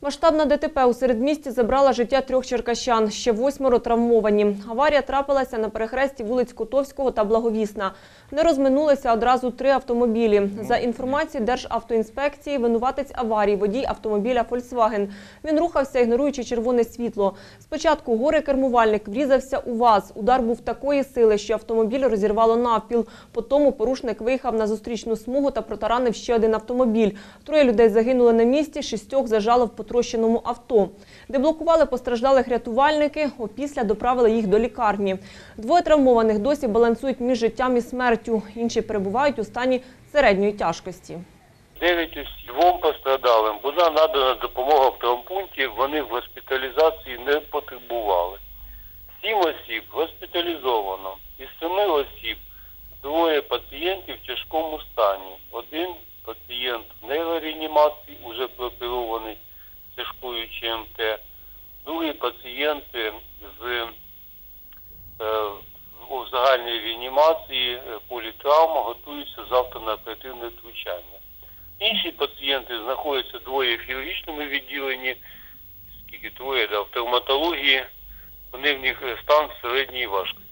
Масштабна ДТП у середмісті забрала життя трьох черкащан, ще восьмеро травмовані. Аварія трапилася на перехресті вулиць Котовського та Благовісна. Не розминулися одразу три автомобілі. За інформацією Державтоінспекції, винуватець аварії – водій автомобіля «Фольксваген». Він рухався, ігноруючи червоне світло. Спочатку горе-кермувальник врізався у ВАЗ. Удар був такої сили, що автомобіль розірвало навпіл. Потім порушник виїхав на зустрічну смугу та протаранив ще один автомобіль. Троє людей загинули на місці, шістьох зажало в потрощеному авто. Деблокували постраждалих рятувальники, опісля доправили їх до лікарні. Двоє травмованих досі балансують між життям і смертю. Інші перебувають у стані середньої тяжкості. Дев'ять осіб. Двом пострадалим була надана допомога в травмпункті, вони в госпіталізації не потребували. Сім осіб госпіталізовано. Із семи осіб двоє пацієнтів в тяжкому стані. Один пацієнт в нейрореанімації, уже прооперований тяжкою ЧМТ. Другий пацієнт з е, у загальній реанімації е, політравма готуються завтра на оперативне втручання. Інші пацієнти знаходяться двоє в хірургічному відділенні, скільки троє да, в травматології, вони в них е, стан середньої важкості.